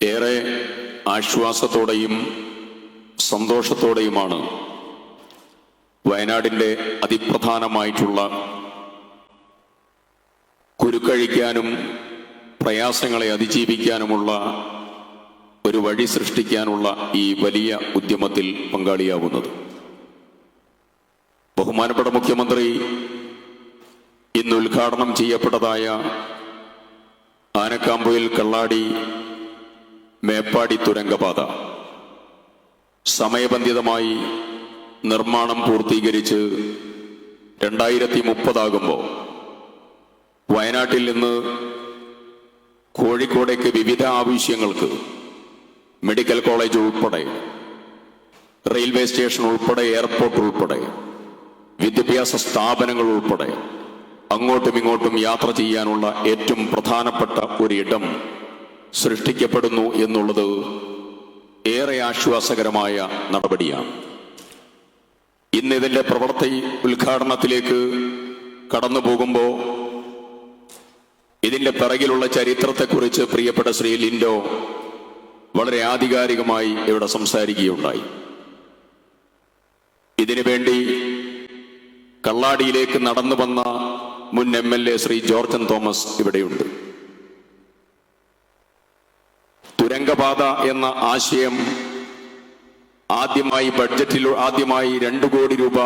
ഏറെ ആശ്വാസത്തോടെയും സന്തോഷത്തോടെയുമാണ് വയനാടിന്റെ അതിപ്രധാനമായിട്ടുള്ള കുരുക്കഴിക്കാനും പ്രയാസങ്ങളെ അതിജീവിക്കാനുമുള്ള ഒരു വഴി സൃഷ്ടിക്കാനുള്ള ഈ വലിയ ഉദ്യമത്തിൽ പങ്കാളിയാവുന്നത്. ബഹുമാനപ്പെട്ട മുഖ്യമന്ത്രി ഇന്ന് ഉദ്ഘാടനം ചെയ്യപ്പെട്ടതായ ആനക്കാമ്പുയിൽ കള്ളാടി മേപ്പാടി തുരങ്കപാത. സമയബന്ധിതമായി നിർമ്മാണം പൂർത്തീകരിച്ച് രണ്ടായിരത്തി മുപ്പതാകുമ്പോൾ വയനാട്ടിൽ നിന്ന് കോഴിക്കോടേക്ക് വിവിധ ആവശ്യങ്ങൾക്ക് മെഡിക്കൽ കോളേജ് ഉൾപ്പെടെ റെയിൽവേ സ്റ്റേഷൻ ഉൾപ്പെടെ എയർപോർട്ട് ഉൾപ്പെടെ വിദ്യാഭ്യാസ സ്ഥാപനങ്ങൾ ഉൾപ്പെടെ അങ്ങോട്ടും ഇങ്ങോട്ടും യാത്ര ചെയ്യാനുള്ള ഏറ്റവും പ്രധാനപ്പെട്ട ഒരിടം സൃഷ്ടിക്കപ്പെടുന്നു എന്നുള്ളത് ഏറെ ആശ്വാസകരമായ നടപടിയാണ്. ഇന്ന് ഇതിന്റെ പ്രവർത്തി ഉദ്ഘാടനത്തിലേക്ക് കടന്നു പോകുമ്പോൾ ഇതിന്റെ പിറകിലുള്ള ചരിത്രത്തെക്കുറിച്ച് പ്രിയപ്പെട്ട ശ്രീ ലിൻഡോ വളരെ ആധികാരികമായി ഇവിടെ സംസാരിക്കുകയുണ്ടായി. ഇതിനു വേണ്ടി കള്ളാടിയിലേക്ക് നടന്നു വന്ന മുൻ M L A Shri George Thomas ഇവിടെയുണ്ട്. തുരങ്കപാത എന്ന ആശയം ആദ്യമായി ബഡ്ജറ്റിൽ ആദ്യമായി രണ്ടു കോടി രൂപ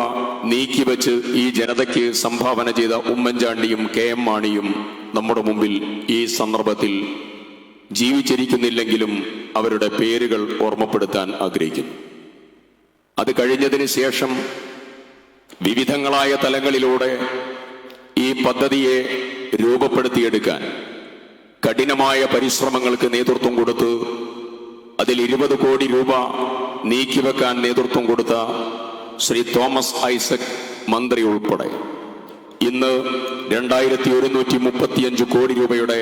നീക്കിവെച്ച് ഈ ജനതയ്ക്ക് സംഭാവന ചെയ്ത ഉമ്മൻചാണ്ടിയും കെ എം മാണിയും നമ്മുടെ മുമ്പിൽ ഈ സന്ദർഭത്തിൽ ജീവിച്ചിരിക്കുന്നില്ലെങ്കിലും അവരുടെ പേരുകൾ ഓർമ്മപ്പെടുത്താൻ ആഗ്രഹിക്കുന്നു. അത് കഴിഞ്ഞതിന് ശേഷം വിവിധങ്ങളായ തലങ്ങളിലൂടെ ഈ പദ്ധതിയെ രൂപപ്പെടുത്തിയെടുക്കാൻ കഠിനമായ പരിശ്രമങ്ങൾക്ക് നേതൃത്വം കൊടുത്ത് അതിൽ ഇരുപത് കോടി രൂപ നീക്കിവെക്കാൻ നേതൃത്വം കൊടുത്ത ശ്രീ തോമസ് ഐസക് മന്ത്രി ഉൾപ്പെടെ. ഇന്ന് രണ്ടായിരത്തി ഒരുന്നൂറ്റി മുപ്പത്തിയഞ്ച് കോടി രൂപയുടെ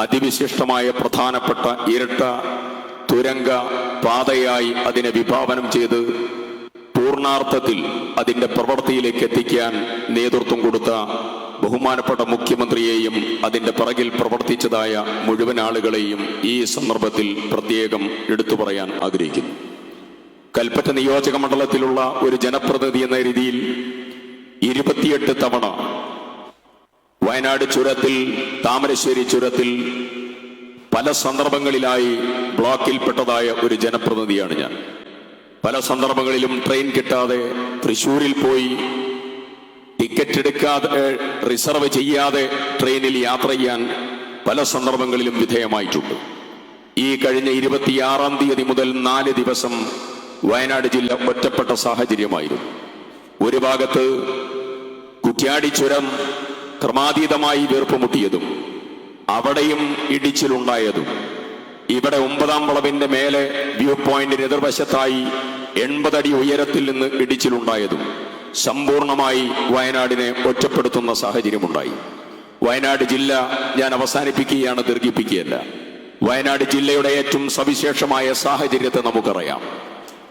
അതിവിശിഷ്ടമായ പ്രധാനപ്പെട്ട ഇരട്ട തുരങ്ക പാതയായി അതിനെ വിഭാവനം ചെയ്ത് പൂർണാർത്ഥത്തിൽ അതിന്റെ പ്രവൃത്തിയിലേക്ക് എത്തിക്കാൻ നേതൃത്വം കൊടുത്ത ബഹുമാനപ്പെട്ട മുഖ്യമന്ത്രിയെയും അതിന്റെ പിറകിൽ പ്രവർത്തിച്ചതായ മുഴുവൻ ആളുകളെയും ഈ സന്ദർഭത്തിൽ പ്രത്യേകം എടുത്തു പറയാൻ ആഗ്രഹിക്കുന്നു. കൽപ്പറ്റ നിയോജക മണ്ഡലത്തിലുള്ള ഒരു ജനപ്രതിനിധി എന്ന രീതിയിൽ ഇരുപത്തിയെട്ട് തവണ വയനാട് ചുരത്തിൽ താമരശ്ശേരി ചുരത്തിൽ പല സന്ദർഭങ്ങളിലായി ബ്ലോക്കിൽപ്പെട്ടതായ ഒരു ജനപ്രതിനിധിയാണ് ഞാൻ. പല സന്ദർഭങ്ങളിലും ട്രെയിൻ കിട്ടാതെ തൃശ്ശൂരിൽ പോയി ടിക്കറ്റ് എടുക്കാതെ റിസർവ് ചെയ്യാതെ ട്രെയിനിൽ യാത്ര ചെയ്യാൻ പല സന്ദർഭങ്ങളിലും വിധേയമായിട്ടുണ്ട്. ഈ കഴിഞ്ഞ ഇരുപത്തിയാറാം തീയതി മുതൽ നാല് ദിവസം വയനാട് ജില്ല ഒറ്റപ്പെട്ട സാഹചര്യമായിരുന്നു. ഒരു ഭാഗത്ത് കുറ്റ്യാടി ചുരം ക്രമാതീതമായി വീർപ്പുമുട്ടിയതും അവിടെയും ഇടിച്ചിലുണ്ടായതും ഇവിടെ ഒമ്പതാം വളവിന്റെ മേലെ വ്യൂ പോയിന്റിന് എതിർവശത്തായി എൺപതടി ഉയരത്തിൽ നിന്ന് ഇടിച്ചിലുണ്ടായതും സമ്പൂർണമായി വയനാടിനെ ഒറ്റപ്പെടുത്തുന്ന സാഹചര്യമുണ്ടായി. വയനാട് ജില്ല ഞാൻ അവസാനിപ്പിക്കുകയാണ് ദീർഘിപ്പിക്കുകയല്ല. വയനാട് ജില്ലയുടെ ഏറ്റവും സവിശേഷമായ സാഹചര്യത്തെ നമുക്കറിയാം.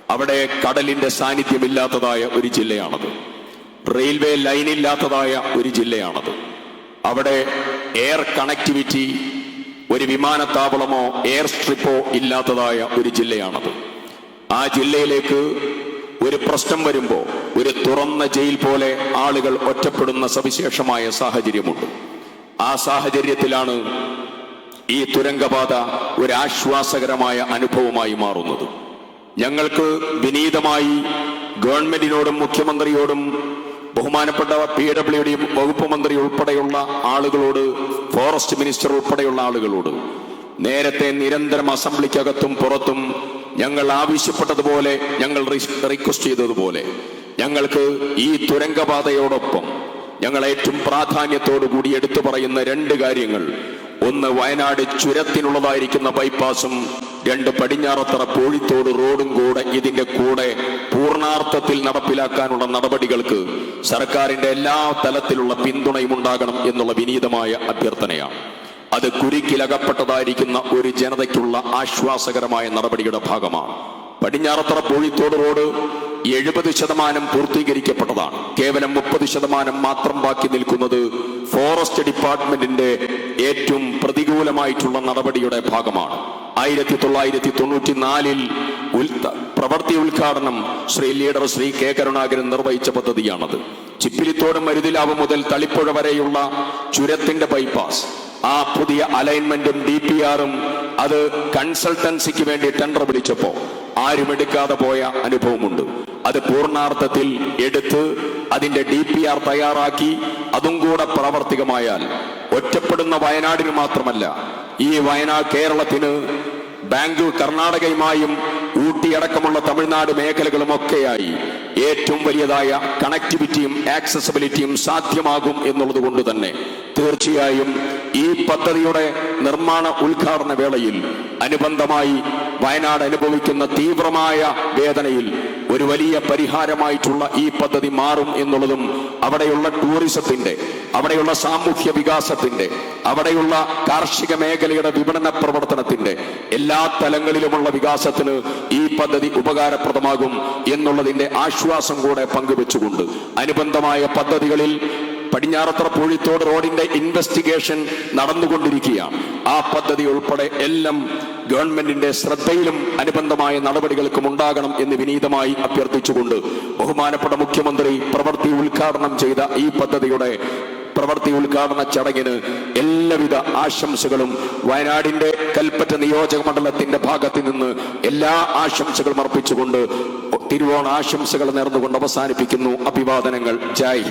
അവിടെ കടലിന്റെ സാന്നിധ്യമില്ലാത്തതായ ഒരു ജില്ലയാണത്. റെയിൽവേ ലൈൻ ലൈനില്ലാത്തതായ ഒരു ജില്ലയാണത്. അവിടെ എയർ കണക്ടിവിറ്റി ഒരു വിമാനത്താവളമോ എയർ സ്ട്രിപ്പോ ഇല്ലാത്തതായ ഒരു ജില്ലയാണത്. ആ ജില്ലയിലേക്ക് ഒരു പ്രശ്നം വരുമ്പോൾ ഒരു തുറന്ന ജയിൽ പോലെ ആളുകൾ ഒറ്റപ്പെടുന്ന സവിശേഷമായ സാഹചര്യമുണ്ട്. ആ സാഹചര്യത്തിലാണ് ഈ തുരങ്കപാത ഒരു ആശ്വാസകരമായ അനുഭവമായി മാറുന്നത്. ഞങ്ങൾക്ക് വിനീതമായി ഗവൺമെന്റിനോടും മുഖ്യമന്ത്രിയോടും ബഹുമാനപ്പെട്ട പി ഡബ്ല്യു ഡി വകുപ്പ് മന്ത്രി ഉൾപ്പെടെയുള്ള ആളുകളോട് ഫോറസ്റ്റ് മിനിസ്റ്റർ ഉൾപ്പെടെയുള്ള ആളുകളോട് നേരത്തെ നിരന്തരം അസംബ്ലിക്കകത്തും പുറത്തും ഞങ്ങൾ ആവശ്യപ്പെട്ടതുപോലെ ഞങ്ങൾ റിക്വസ്റ്റ് ചെയ്തതുപോലെ ഞങ്ങൾക്ക് ഈ തുരങ്കപാതയോടൊപ്പം ഞങ്ങൾ ഏറ്റവും പ്രാധാന്യത്തോടു കൂടി എടുത്തു പറയുന്ന രണ്ട് കാര്യങ്ങൾ. ഒന്ന് വയനാട് ചുരത്തിനുള്ളതായിരിക്കുന്ന ബൈപ്പാസും രണ്ട് പടിഞ്ഞാറത്തറ കോഴിത്തോട് റോഡും കൂടെ ഇതിന്റെ കൂടെ പൂർണാർത്ഥത്തിൽ നടപ്പിലാക്കാനുള്ള നടപടികൾക്ക് സർക്കാരിന്റെ എല്ലാ തലത്തിലുള്ള പിന്തുണയും ഉണ്ടാകണം എന്നുള്ള വിനീതമായ അഭ്യർത്ഥനയാണ്. അത് കുരുക്കിലകപ്പെട്ടതായിരിക്കുന്ന ഒരു ജനതയ്ക്കുള്ള ആശ്വാസകരമായ നടപടിയുടെ ഭാഗമാണ്. പടിഞ്ഞാറത്തറ പൂഴിത്തോട് റോഡ് എഴുപത് ശതമാനം പൂർത്തീകരിക്കപ്പെട്ടതാണ്. കേവലം മുപ്പത് ശതമാനം മാത്രം ബാക്കി നിൽക്കുന്നത് ഫോറസ്റ്റ് ഡിപ്പാർട്ട്മെന്റിന്റെ ഏറ്റവും പ്രതികൂലമായിട്ടുള്ള നടപടിയുടെ ഭാഗമാണ്. ആയിരത്തി തൊള്ളായിരത്തി തൊണ്ണൂറ്റി നാലിൽ പ്രവൃത്തി ഉദ്ഘാടനം ശ്രീ ലീഡർ ശ്രീ കെ കരുണാകരൻ നിർവഹിച്ച പദ്ധതിയാണത്. ചിപ്പിലിത്തോട് മരുതിലാവ് മുതൽ തളിപ്പുഴ വരെയുള്ള ചുരത്തിന്റെ ബൈപ്പാസ്. ആ പുതിയ അലൈൻമെന്റും ഡി പി ആറും അത് കൺസൾട്ടൻസിക്ക് വേണ്ടി ടെൻഡർ പിടിച്ചപ്പോ ആരും എടുക്കാതെ പോയ അനുഭവമുണ്ട്. അത് പൂർണാർത്ഥത്തിൽ എടുത്ത് അതിന്റെ ഡി പി ആർ തയ്യാറാക്കി അതും കൂടെ പ്രാവർത്തികമായാൽ ഒറ്റപ്പെടുന്ന വയനാടിന് മാത്രമല്ല ഈ വയനാട് കേരളത്തിന് ബാംഗ്ലൂർ കർണാടകയുമായും ഊട്ടിയടക്കമുള്ള തമിഴ്നാട് മേഖലകളും ഒക്കെയായി ഏറ്റവും വലിയതായ കണക്ടിവിറ്റിയും ആക്സസിബിലിറ്റിയും സാധ്യമാകും എന്നുള്ളത് കൊണ്ട് തന്നെ തീർച്ചയായും ഈ പദ്ധതിയുടെ നിർമ്മാണ ഉദ്ഘാടന വേളയിൽ അനുബന്ധമായി വയനാട് അനുഭവിക്കുന്ന തീവ്രമായ വേദനയിൽ ഒരു വലിയ പരിഹാരമായിട്ടുള്ള ഈ പദ്ധതി മാറും എന്നുള്ളതും അവിടെയുള്ള ടൂറിസത്തിന്റെ അവിടെയുള്ള സാമൂഹ്യ വികാസത്തിന്റെ അവിടെയുള്ള കാർഷിക മേഖലയുടെ വിപണന പ്രവർത്തനത്തിന്റെ എല്ലാ തലങ്ങളിലുമുള്ള വികാസത്തിന് ഈ പദ്ധതി ഉപകാരപ്രദമാകും എന്നുള്ളതിന്റെ ആശ്വാസം കൂടെ പങ്കുവെച്ചുകൊണ്ട് അനുബന്ധമായ പദ്ധതികളിൽ പടിഞ്ഞാറത്തറ പൂഴിത്തോട് റോഡിന്റെ ഇൻവെസ്റ്റിഗേഷൻ നടന്നുകൊണ്ടിരിക്കുകയാണ്. ആ പദ്ധതി ഉൾപ്പെടെ എല്ലാം ഗവൺമെന്റിന്റെ ശ്രദ്ധയിലും അനുബന്ധമായ നടപടികൾക്കും ഉണ്ടാകണം എന്ന് വിനീതമായി അഭ്യർത്ഥിച്ചുകൊണ്ട് ബഹുമാനപ്പെട്ട മുഖ്യമന്ത്രി പ്രവൃത്തി ഉദ്ഘാടനം ചെയ്ത ഈ പദ്ധതിയുടെ പ്രവൃത്തി ഉദ്ഘാടന ചടങ്ങിന് എല്ലാവിധ ആശംസകളും വയനാടിന്റെ കൽപ്പറ്റ നിയോജക മണ്ഡലത്തിന്റെ ഭാഗത്ത് നിന്ന് എല്ലാ ആശംസകളും അർപ്പിച്ചുകൊണ്ട് തിരുവോണ ആശംസകൾ നേർന്നുകൊണ്ട് അവസാനിപ്പിക്കുന്നു. അഭിവാദനങ്ങൾ. ജയ്